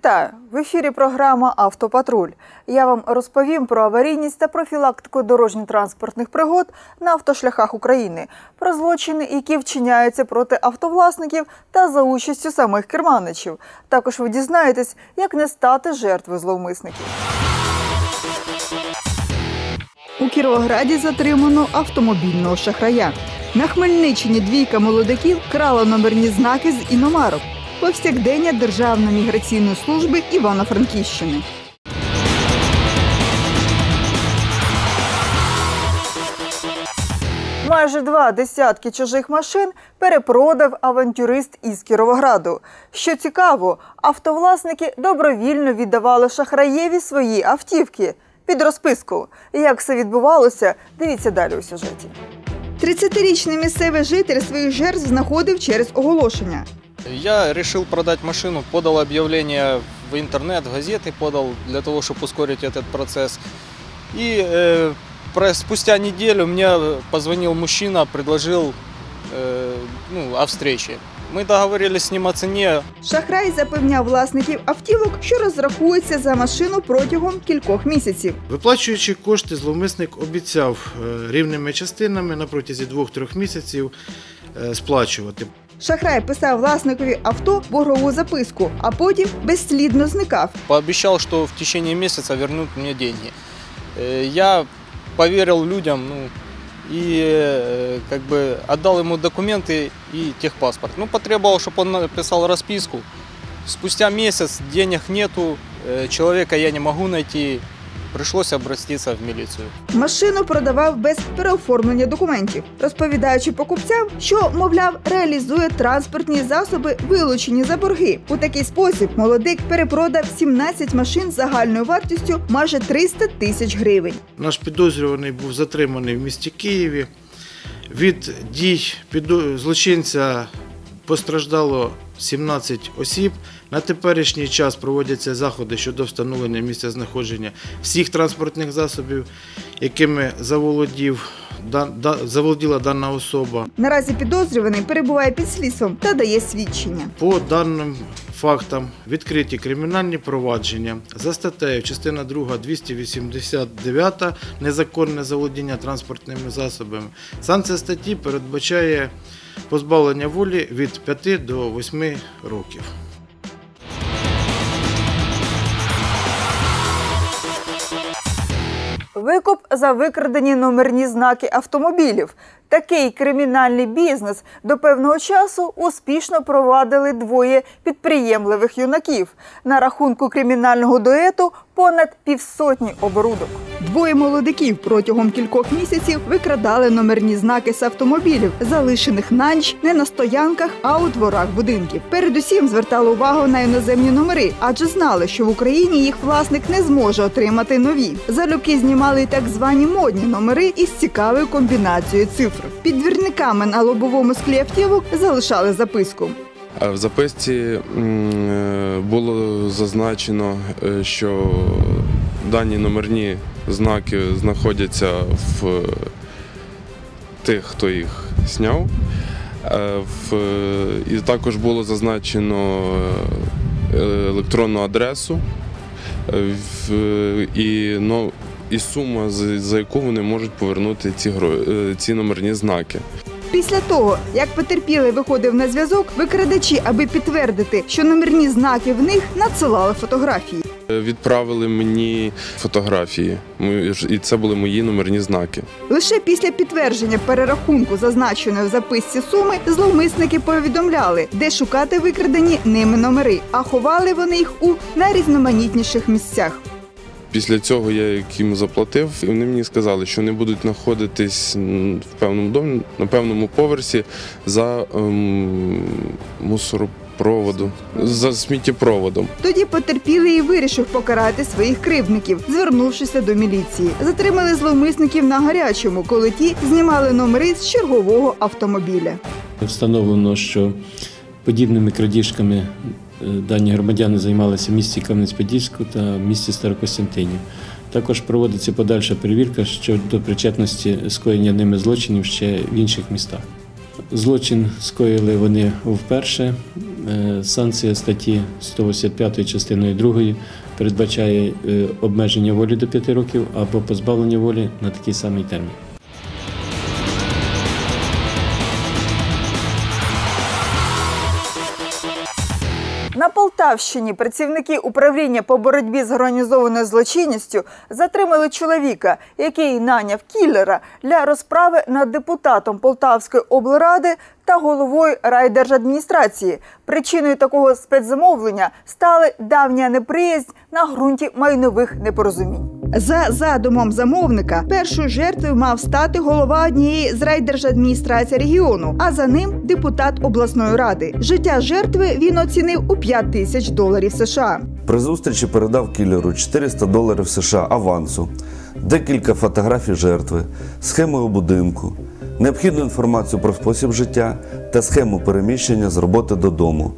Вітаю! В ефірі програма Автопатруль. Я вам розповім про аварійність та профілактику дорожньо-транспортних пригод на автошляхах України, про злочини, які вчиняються проти автовласників та за участю самих керманичів. Також ви дізнаєтесь, як не стати жертвою зловмисників. У Кіровограді затримано автомобільного шахрая. На Хмельниччині двійка молодиків крала номерні знаки з іномарок. Повсякдення Державної міграційної служби Івано-Франківщини. Майже два десятки чужих машин перепродав авантюрист із Кіровограду. Що цікаво, автовласники добровільно віддавали шахраєві свої автівки під розписку. Як все відбувалося, дивіться далі у сюжеті. 30-річний місцевий житель своїх жертв знаходив через оголошення. Я решил продать машину, подал объявление в интернет, в газеты подал для того, чтобы ускорить этот процесс. И э, про- спустя неделю мне позвонил мужчина, предложил э, ну, о встрече. Мы договорились с ним о цене. Шахрай запевняв власників автівок, що розрахується за машину протягом кількох місяців. Виплачуючи кошти, зловмисник обіцяв е, рівними частинами на протязі 2-3 місяців е, сплачувати. Шахрай писав власникові авто боргову записку, а потім безслідно зникав. Пообещал, что в течение месяца вернут мне деньги. Э, я поверил людям, ну, и э, как бы отдал ему документы и техпаспорт. Ну, потребовал, чтобы он написал расписку. Спустя месяц денег нету, э, человека я не могу найти. Пришлось обратиться в милицию. Машину продавав без переоформлення документів, розповідаючи покупцям, що, мовляв, реалізує транспортні засоби, вилучені за борги. У такий спосіб молодик перепродав 17 машин з загальною вартістю майже 300 тисяч гривень. Наш підозрюваний був затриманий в місті Києві. Від дій злочинця постраждало 17 осіб. На теперішній час проводяться заходи щодо встановлення місця знаходження всіх транспортних засобів, якими заволодів, заволоділа дана особа. Наразі підозрюваний перебуває під слідством та дає свідчення. По даним фактам відкриті кримінальні провадження за статтею частина 2 289 незаконне заволодіння транспортними засобами. Санкція статті передбачає позбавлення волі від 5 до 8 років. Викуп за викрадені номерні знаки автомобілів. Такий кримінальний бізнес до певного часу успішно провадили двоє підприємливих юнаків. На рахунку кримінального дуету понад півсотні оборудок. Двоє молодиків протягом кількох місяців викрадали номерні знаки з автомобілів, залишених на ніч не на стоянках, а у дворах будинків. Передусім звертали увагу на іноземні номери, адже знали, що в Україні їх власник не зможе отримати нові. Залюбки знімали так звані модні номери із цікавою комбінацією цифр. Під двірниками на лобовому склі автівок залишали записку. В записці е, було зазначено, е, що дані номерні знаки знаходяться в е, тих, хто їх зняв. Е, І також було зазначено е, електронну адресу і, ну, і сума, за яку вони можуть повернути ці, ці номерні знаки. Після того, як потерпілий виходив на зв'язок, викрадачі, аби підтвердити, що номерні знаки в них надсилали фотографії. Відправили мені фотографії, і це були мої номерні знаки. Лише після підтвердження перерахунку зазначеної в записці суми зловмисники повідомляли, де шукати викрадені ними номери, а ховали вони їх у найрізноманітніших місцях. Після цього я їм заплатив, і вони мені сказали, що вони будуть знаходитись в певному домі, на певному поверсі за ем, мусоропроводом, за сміттєпроводом. Тоді потерпілий і вирішив покарати своїх кривдників, звернувшися до міліції. Затримали зловмисників на гарячому, коли ті знімали номери з чергового автомобіля. Встановлено, що подібними крадіжками е, дані громадяни займалися в місті Кам'янець-Подільську та в місті Старокостянтинів. Також проводиться подальша перевірка щодо причетності скоєння ними злочинів ще в інших містах. Злочин скоїли вони вперше. Е, Санкція статті 185 частиною 2 передбачає е, обмеження волі до 5 років або позбавлення волі на такий самий термін. На Полтавщині працівники управління по боротьбі з організованою злочинністю затримали чоловіка, який наняв кілера для розправи над депутатом Полтавської облради та головою райдержадміністрації. Причиною такого спецзамовлення стали давня неприязнь на ґрунті майнових непорозумінь. За задумом замовника, першою жертвою мав стати голова однієї з райдержадміністрації регіону, а за ним депутат обласної ради. Життя жертви він оцінив у 5 тисяч доларів США. При зустрічі передав кілеру 400 доларів США авансу, декілька фотографій жертви, схему у будинку, необхідну інформацію про спосіб життя та схему переміщення з роботи додому,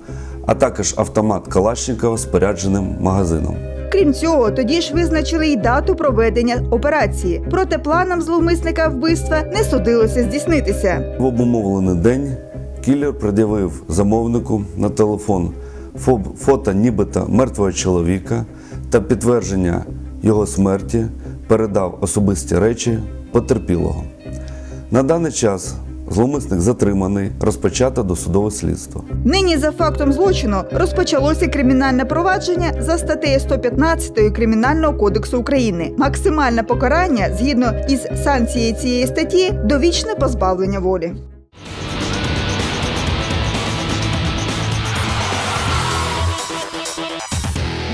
а також автомат Калашникова з спорядженим магазином. Крім цього, тоді ж визначили й дату проведення операції. Проте планам зловмисника вбивства не судилося здійснитися. В обумовлений день кілер пред'явив замовнику на телефон фото нібито мертвого чоловіка та підтвердження його смерті передав особисті речі потерпілого. На даний час зловмисник затриманий, розпочато досудове слідство. Нині за фактом злочину розпочалося кримінальне провадження за статтею 115 Кримінального кодексу України. Максимальне покарання згідно із санкцією цієї статті довічне позбавлення волі.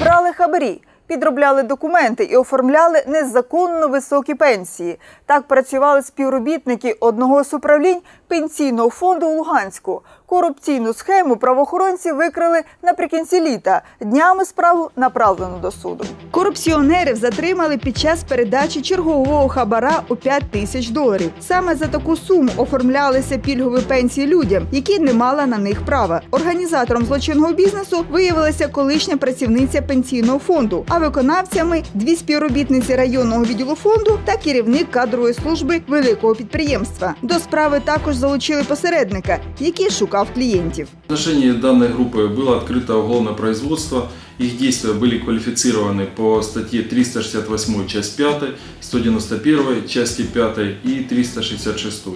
Брали хабарі, підробляли документи і оформляли незаконно високі пенсії. Так працювали співробітники одного з управлінь пенсійного фонду у Луганську. Корупційну схему правоохоронці викрили наприкінці літа. Днями справу направлено до суду. Корупціонерів затримали під час передачі чергового хабара у 5 тисяч доларів. Саме за таку суму оформлялися пільгові пенсії людям, які не мали на них права. Організатором злочинного бізнесу виявилася колишня працівниця пенсійного фонду, а виконавцями дві співробітниці районного відділу фонду та керівник кадрової служби великого підприємства. До справи також залучили посередника, який шукав клієнтів. В отношении данной группы было открыто уголовное производство. Их действия были квалифицированы по статье 368 часть 5, 191 части 5 и 366.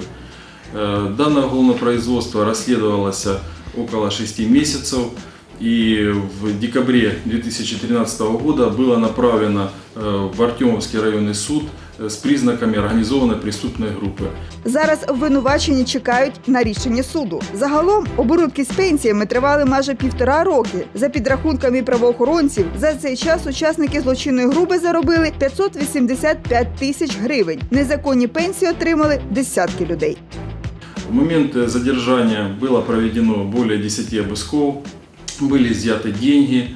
Э, Данное уголовное производство расследовалось около 6 месяцев и в декабре 2013 года было направлено э, в Артемовский районный суд э, с признаками организованной преступной группы. Зараз обвинувачені чекають на рішення суду. Загалом оборудки з пенсіями тривали майже півтора роки. За підрахунками правоохоронців, за цей час учасники злочинної групи заробили 585 тисяч гривень. Незаконні пенсії отримали десятки людей. В момент э, задержания было проведено более 10 обысков, были изъяты деньги, э,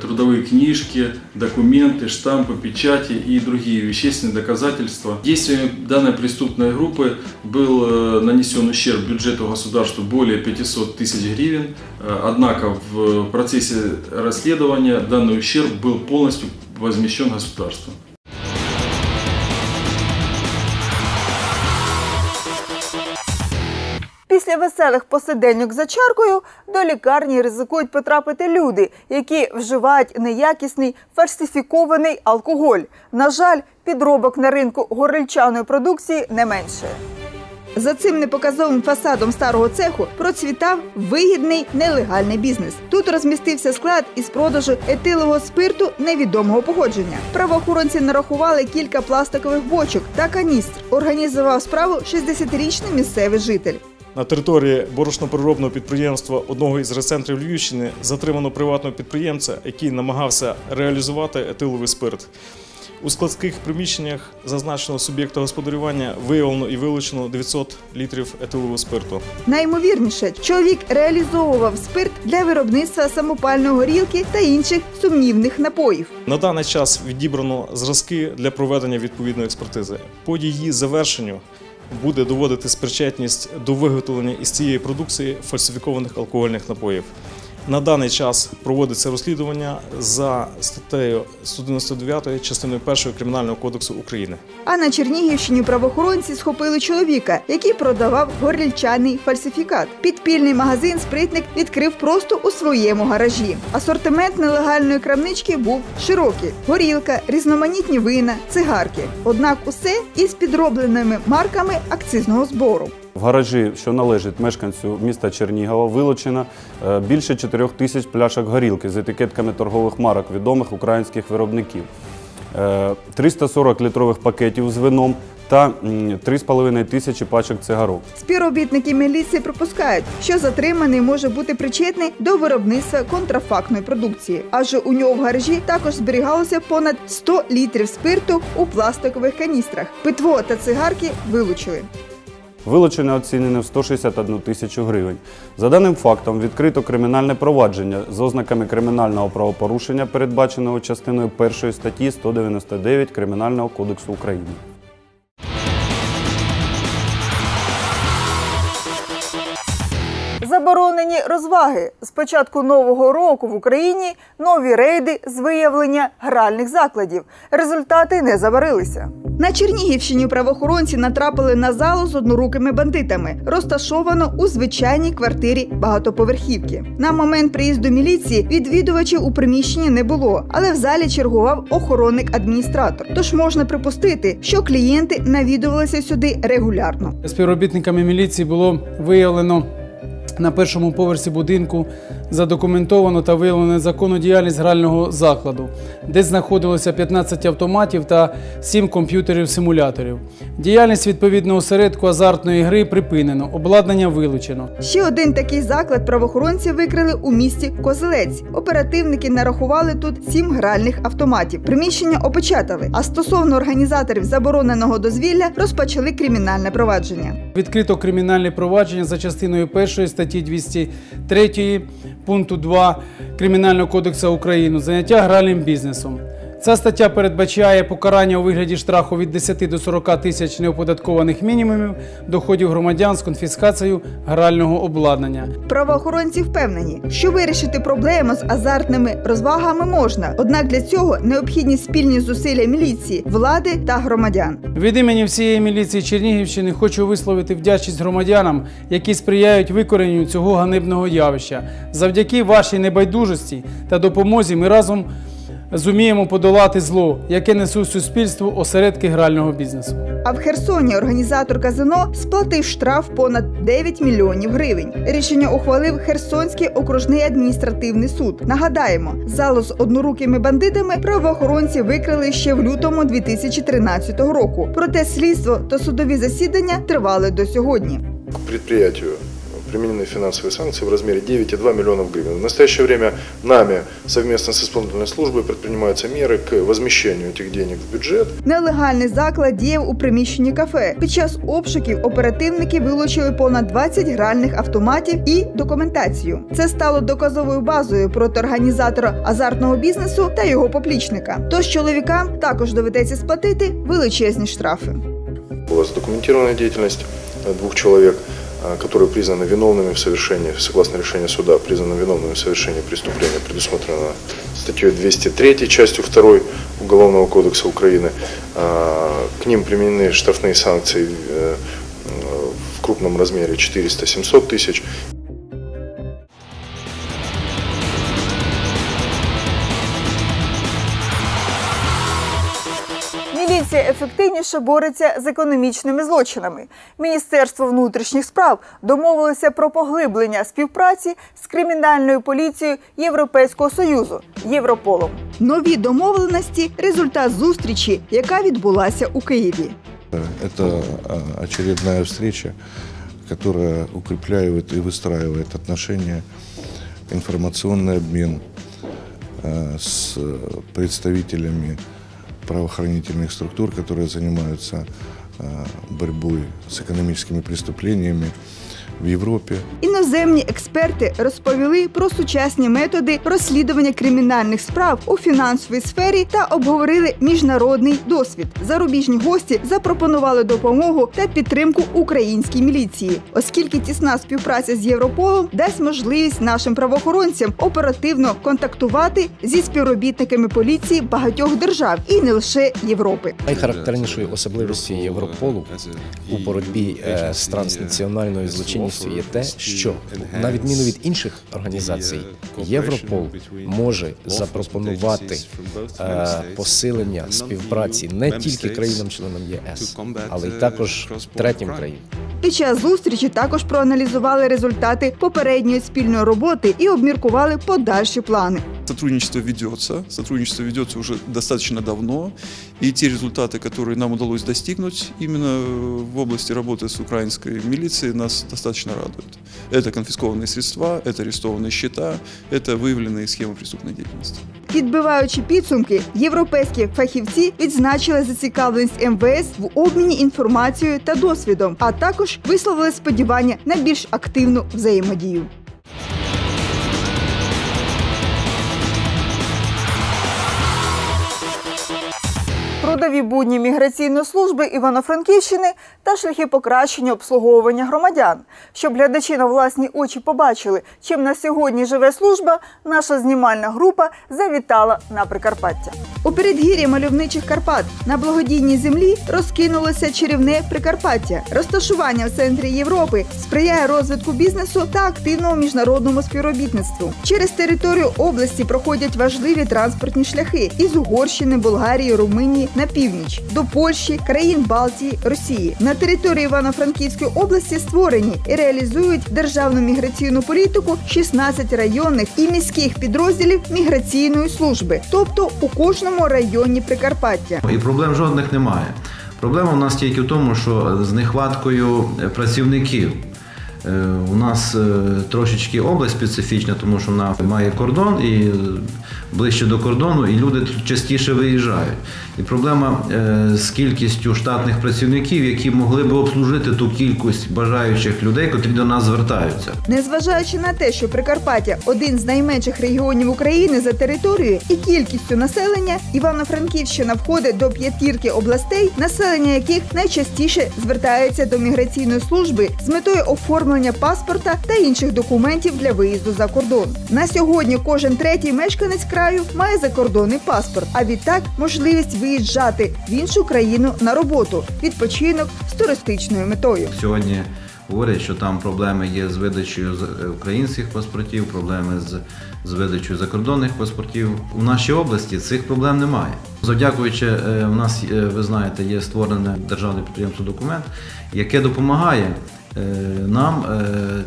трудовые книжки, документы, штампы, печати и другие вещественные доказательства. Действиями данной преступной группы был э, нанесен ущерб бюджету государства более 500 тысяч гривен, Э, однако в процессе расследования данный ущерб был полностью возмещен государством. Після веселих посиденьок за чаркою до лікарні ризикують потрапити люди, які вживають неякісний фальсифікований алкоголь. На жаль, підробок на ринку горильчаної продукції не менше. За цим непоказовим фасадом старого цеху процвітав вигідний нелегальний бізнес. Тут розмістився склад із продажу етилового спирту невідомого походження. Правоохоронці нарахували кілька пластикових бочок та каністр. Організував справу 60-річний місцевий житель. На території борошнопереробного підприємства одного із райцентрів Львівщини затримано приватного підприємця, який намагався реалізувати етиловий спирт. У складських приміщеннях зазначеного суб'єкта господарювання виявлено і вилучено 900 літрів етилового спирту. Наймовірніше, чоловік реалізовував спирт для виробництва самопальної горілки та інших сумнівних напоїв. На даний час відібрано зразки для проведення відповідної експертизи. По її завершенню буде доводити спричетність до виготовлення із цієї продукції фальсифікованих алкогольних напоїв. На даний час проводиться розслідування за статтею 199 частиною 1 Кримінального кодексу України. А на Чернігівщині правоохоронці схопили чоловіка, який продавав горільчаний фальсифікат. Підпільний магазин спритник відкрив просто у своєму гаражі. Асортимент нелегальної крамнички був широкий: горілка, різноманітні вина, цигарки. Однак усе із підробленими марками акцизного збору. В гаражі, що належить мешканцю міста Чернігова, вилучено е, більше 4 тисяч пляшок горілки з етикетками торгових марок відомих українських виробників, е, 340 літрових пакетів з вином та м, 3,5 тисячі пачок цигарок. Співробітники міліції припускають, що затриманий може бути причетний до виробництва контрафактної продукції, адже у нього в гаражі також зберігалося понад 100 літрів спирту у пластикових каністрах. Питво та цигарки вилучили. Вилучення оцінене в 161 тисячу гривень. За даним фактом відкрито кримінальне провадження з ознаками кримінального правопорушення, передбаченого частиною 1 статті 199 Кримінального кодексу України. Заборонені розваги. З початку нового року в Україні нові рейди з виявлення гральних закладів. Результати не заварилися. На Чернігівщині правоохоронці натрапили на залу з однорукими бандитами, розташовано у звичайній квартирі багатоповерхівки. На момент приїзду міліції відвідувачів у приміщенні не було, але в залі чергував охоронник-адміністратор. Тож можна припустити, що клієнти навідувалися сюди регулярно. Співробітниками міліції було виявлено на першому поверсі будинку задокументовано та виявлено незаконну діяльність грального закладу, де знаходилося 15 автоматів та 7 комп'ютерів-симуляторів. Діяльність відповідного осередку азартної гри припинено, обладнання вилучено. Ще один такий заклад правоохоронці викрили у місті Козелець. Оперативники нарахували тут сім гральних автоматів. Приміщення опечатали. А стосовно організаторів забороненого дозвілля розпочали кримінальне провадження. Відкрито кримінальне провадження за частиною 1 статті 203 пункту 2 Кримінального кодексу України заняття гральним бізнесом. Ця стаття передбачає покарання у вигляді штрафу від 10 до 40 тисяч неоподаткованих мінімумів доходів громадян з конфіскацією грального обладнання. Правоохоронці впевнені, що вирішити проблему з азартними розвагами можна. Однак для цього необхідні спільні зусилля міліції, влади та громадян. Від імені всієї міліції Чернігівщини хочу висловити вдячність громадянам, які сприяють викоренню цього ганебного явища. Завдяки вашій небайдужості та допомозі ми разом зуміємо подолати зло, яке несуть суспільству осередки грального бізнесу. А в Херсоні організатор казино сплатив штраф понад 9 мільйонів гривень. Рішення ухвалив Херсонський окружний адміністративний суд. Нагадаємо, залу з однорукими бандитами правоохоронці викрили ще в лютому 2013 року. Проте слідство та судові засідання тривали до сьогодні. К предприятию применены финансовые санкции в размере 9,2 миллионов гривен. В настоящее время нами совместно с исполнительной службой предпринимаются меры к возмещению этих денег в бюджет. Нелегальний заклад діяв у приміщенні кафе. Під час обшуків оперативники вилучили понад 20 гральних автоматів і документацію. Це стало доказовою базою проти організатора азартного бізнесу та його поплічника. Тож чоловікам також доведеться сплатити величезні штрафи. Была задокументирована деятельность э, двух человек, э, Которые признаны виновными в совершении, согласно решению суда, признаны виновными в совершении преступления, предусмотрено статьей 203, частью 2 Уголовного кодекса Украины. А, К ним применены штрафные санкции э, э, в крупном размере 400-700 тысяч. ефективніше бореться з економічними злочинами. Міністерство внутрішніх справ домовилося про поглиблення співпраці з кримінальною поліцією Європейського союзу Європолом. Нові домовленості результат зустрічі, яка відбулася у Києві. Это а, очередная встреча, которая укрепляет и выстраивает отношения, информационный обмен а, с представителями правоохранительных структур, которые занимаются а, борьбой с экономическими преступлениями. в Европе. Іноземні експерти розповіли про сучасні методи розслідування кримінальних справ у фінансовій сфері та обговорили міжнародний досвід. Зарубіжні гості запропонували допомогу та підтримку українській міліції, оскільки тісна співпраця з Європолом дасть можливість нашим правоохоронцям оперативно контактувати зі співробітниками поліції багатьох держав і не лише Європи. Найхарактернішою особливістю Європолу у боротьбі е, з транснаціональною злочинністю є те, що на відміну від інших організацій, Європол може запропонувати е, посилення співпраці не тільки країнам-членам ЄС, але й також третім країнам. Під час зустрічі також проаналізували результати попередньої спільної роботи і обміркували подальші плани. Сотрудничество ведется, сотрудничество ведется уже достаточно давно, и те результаты, которые нам удалось достигнуть именно в области работы с украинской милицией, нас достаточно радуют. Это конфискованные средства, это арестованные счета, это выявленные схемы преступной деятельности. Підбиваючи підсумки, європейські фахівці відзначили зацікавленість МВС в обміні інформацією та досвідом, а також висловили сподівання на більш активну взаємодію. Трудові будні міграційної служби Івано-Франківщини та шляхи покращення обслуговування громадян. Щоб глядачі на власні очі побачили, чим на сьогодні живе служба, наша знімальна група завітала на Прикарпаття. У передгір'ї мальовничих Карпат на благодійній землі розкинулося чарівне Прикарпаття. Розташування в центрі Європи сприяє розвитку бізнесу та активному міжнародному співробітництву. Через територію області проходять важливі транспортні шляхи із Угорщини, Болгарії, Румунії на північ до Польщі, країн Балтії, Росії. На території Івано-Франківської області створені і реалізують державну міграційну політику 16 районних і міських підрозділів міграційної служби, тобто у кожному районі Прикарпаття. І проблем жодних немає. Проблема у нас тільки в тому, що з нехваткою працівників. Е, У нас е, трошечки область специфічна, тому що вона має кордон і ближче до кордону, і люди частіше виїжджають. І проблема е, з кількістю штатних працівників, які могли би обслужити ту кількість бажаючих людей, котрі до нас звертаються. Незважаючи на те, що Прикарпаття один з найменших регіонів України за територією і кількістю населення, Івано-Франківщина входить до п'ятірки областей, населення яких найчастіше звертається до міграційної служби з метою оформлення паспорта та інших документів для виїзду за кордон. На сьогодні кожен третій мешканець краю має закордонний паспорт, а відтак можливість виїжджати в іншу країну на роботу, відпочинок з туристичною метою. Сьогодні говорять, що там проблеми є з видачею е, українських паспортів, проблеми з, з видачею закордонних паспортів. У нашій області цих проблем немає. Завдякуючи, е, у нас, ви знаєте, є створене державне підприємство документ, яке допомагає. Е, Нам е,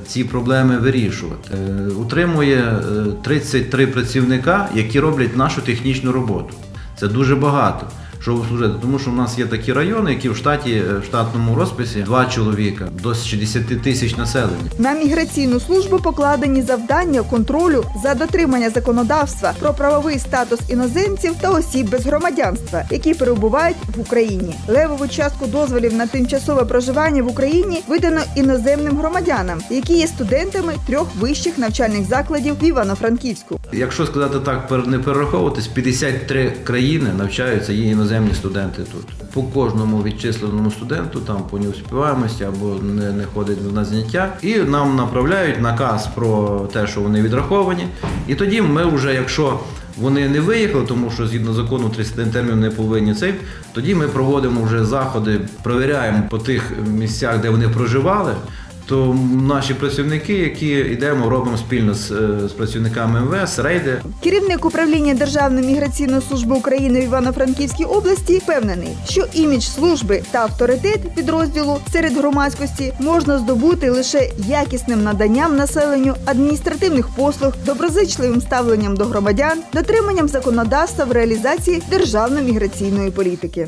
ці проблеми вирішувати. Е, Утримує е, 33 працівника, які роблять нашу технічну роботу. Це дуже багато. Щоб служити, тому що в нас є такі райони, які в штаті е, в штатному розписі два чоловіка до 60 тисяч населення. На міграційну службу покладені завдання контролю за дотримання законодавства про правовий статус іноземців та осіб без громадянства, які перебувають в Україні. Левову частку дозволів на тимчасове проживання в Україні видано іноземним громадянам, які є студентами трьох вищих навчальних закладів в Івано-Франківську. Якщо сказати так, не перераховуватись, 53 країни навчаються, є іноземні студенти тут. По кожному відчисленому студенту, там по неуспіваємості або не, не ходить на заняття, і нам направляють наказ про те, що вони відраховані. І тоді ми вже, якщо вони не виїхали, тому що згідно закону 30 термін не повинні цей, тоді ми проводимо вже заходи, провіряємо по тих місцях, де вони проживали. То наші працівники, які йдемо, робимо спільно з, е, з працівниками МВС, рейди. Керівник управління Державної міграційної служби України в Івано-Франківській області впевнений, що імідж служби та авторитет підрозділу серед громадськості можна здобути лише якісним наданням населенню адміністративних послуг, доброзичливим ставленням до громадян, дотриманням законодавства в реалізації державної міграційної політики.